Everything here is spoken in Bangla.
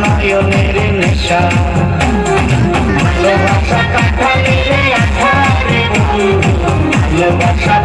নয়নের নেশা। ভালোবাসা কাঁঠালের আঠারে ভালোবাসা